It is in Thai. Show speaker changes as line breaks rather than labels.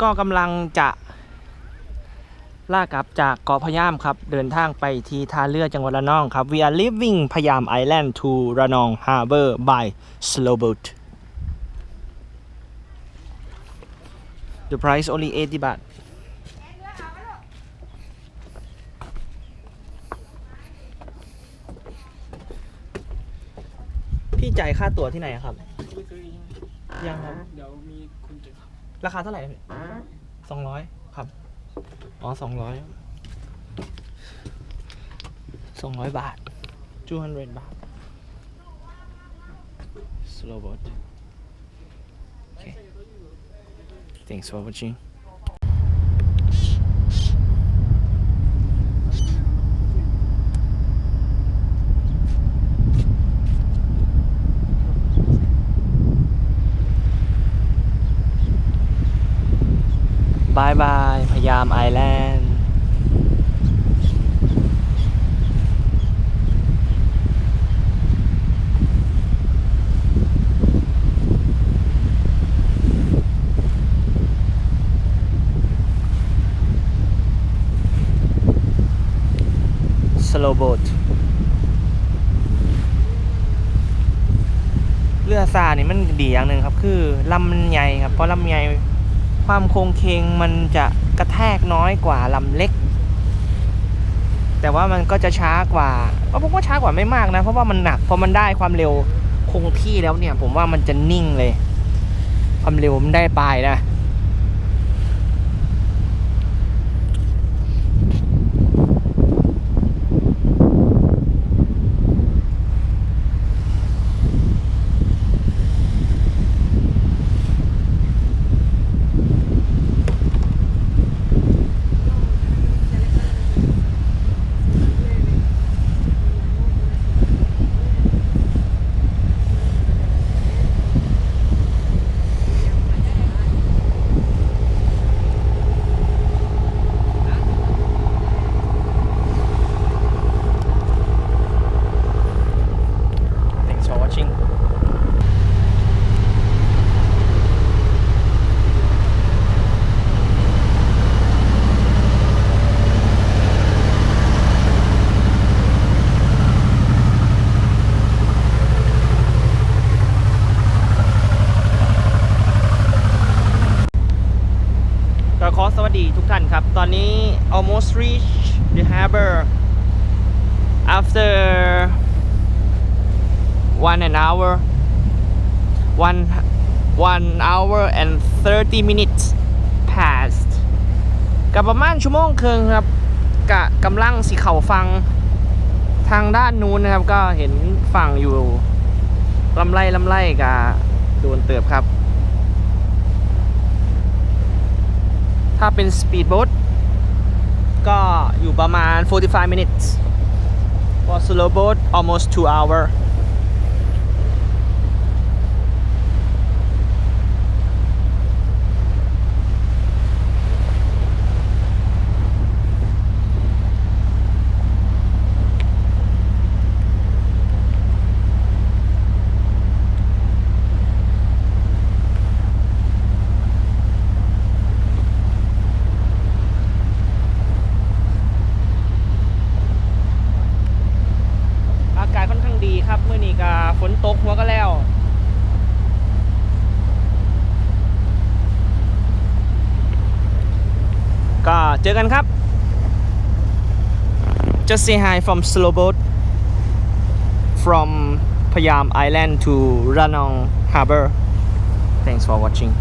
ก็กำลังจะล่ากลับจากเกาะพะยามครับ เดินทางไปที่ท่าเรือจังหวัดระนองครับ We are leaving พะยาม Island to ระนอง Harbor by slow boat The price only 80บาทพี่จ่ายค่าตั๋วที่ไหนอะครับ
ไม่ซื้อเอง
ยังครับ
เดี๋ยวมีคนจะขับ
ราคาเท่าไหร่สองร้อยครับ อ๋อสองร้อยสองร้อยบาท200 บาท slow boat okay thanks for watching บายบายพยายามไอแลนด์ slow boat เรือซานี่มันดีอย่างหนึ่งครับ คือลำมันใหญ่ครับเพราะลำใหญ่ ความโค้งเคงมันจะกระแทกน้อยกว่าลำเล็ก แต่ว่ามันก็จะช้ากว่าก็ผมว่าช้ากว่าไม่มากนะ เพราะว่ามันหนักพอมันได้ความเร็วคงที่แล้วเนี่ย ผมว่ามันจะนิ่งเลย ความเร็วมันได้ปลายนะ Thanks for watching ก็ขอสวัส ดีทุกท่านครับ ตอนนี้ almost reach the harbor after one an hour one one hour and 30 minutes passed กับประมาณชั่วโมงครึ่งครับกะกำลังสิเข่าฟังทางด้านนู้นนะครับก็เห็นฝั่งอยู่ลำไรลำไรกะโดนเติบครับ ถ้าเป็นสปีดโบ๊ทก็อยู่ประมาณ 45 minutes for slow boat almost 2 hour อากาศค่อนข้างดีครับ เมื่อนี้ก็ฝนตกหัวก็แล้วก็เจอกันครับ just say hi from slow boat from Payam Island to Ranong Harbor thanks for watching